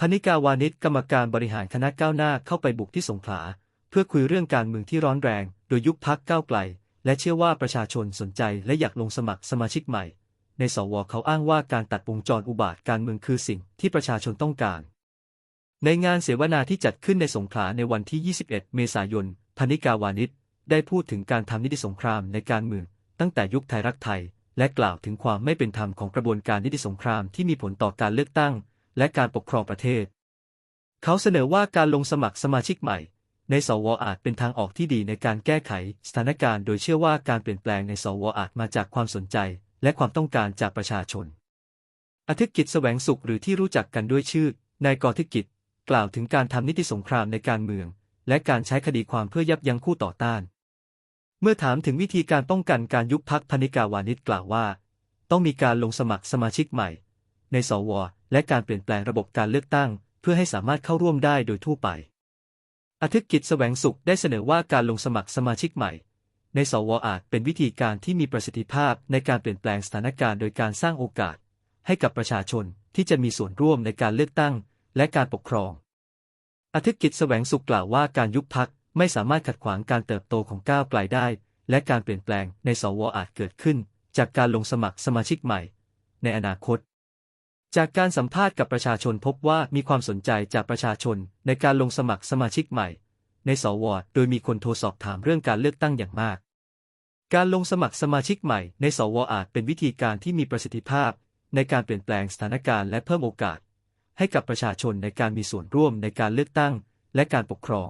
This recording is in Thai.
พนิกาวานิชกรรมการบริหารคณะก้าวหน้าเข้าไปบุกที่สงขลา เพื่อคุยเรื่องการเมืองที่ร้อนแรง โดยยุบพักก้าวไกล และเชื่อว่าประชาชนสนใจและอยากลงสมัครสมาชิกใหม่ ในสวเขาอ้างว่าการตัดวงจรอุบาทการเมืองคือสิ่งที่ประชาชนต้องการ ในงานเสวนาที่จัดขึ้นในสงขลาในวันที่ 21 เมษายนพนิกาวานิชได้พูดถึงการทำนิติสงครามในการเมือง ตั้งแต่ยุคไทยรักไทย และกล่าวถึงความไม่เป็นธรรมของกระบวนการนิติสงครามที่มีผลต่อการเลือกตั้ง และการปกครองประเทศ เขาเสนอว่าการลงสมัครสมาชิกใหม่ ในสวอาจเป็นทางออกที่ดีในการแก้ไขสถานการณ์โดยเชื่อว่าการเปลี่ยนแปลงในสวอาจมาจากความสนใจ และความต้องการจากประชาชนอธิกิจแสวงสุขหรือที่รู้จักกันด้วยชื่อนายกอธิกิจกล่าวถึงการทำนิติสงครามในการเมือง และการใช้คดีความเพื่อยับยั้งคู่ต่อต้าน เมื่อถามถึงวิธีการป้องกันการยุบพักพนิกาวานิชกล่าวว่า ต้องมีการลงสมัครสมาชิกใหม่ ในสว และการเปลี่ยนแปลงระบบการเลือกตั้ง เพื่อให้สามารถเข้าร่วมได้โดยทั่วไป อธิกิจแสวงสุขได้เสนอว่าการลงสมัครสมาชิกใหม่ ในสวอาจเป็นวิธีการที่มีประสิทธิภาพในการเปลี่ยนแปลงสถานการณ์โดยการสร้างโอกาส ให้กับประชาชนที่จะมีส่วนร่วมในการเลือกตั้ง และการปกครอง อธิกิจแสวงสุขกล่าวว่าการยุบพักไม่สามารถขัดขวางการเติบโตของก้าวไกลได้ และการเปลี่ยนแปลงในสวอาจเกิดขึ้น จากการลงสมัครสมาชิกใหม่ ในอนาคต จากการสัมภาษณ์กับประชาชนพบว่ามีความสนใจจากประชาชนในการลงสมัครสมาชิกใหม่ ในสวโดยมีคนโทรสอบถามเรื่องการเลือกตั้งอย่างมาก การลงสมัครสมาชิกใหม่ในสวอาจเป็นวิธีการที่มีประสิทธิภาพ ในการเปลี่ยนแปลงสถานการณ์และเพิ่มโอกาส ให้กับประชาชนในการมีส่วนร่วมในการเลือกตั้ง และการปกครอง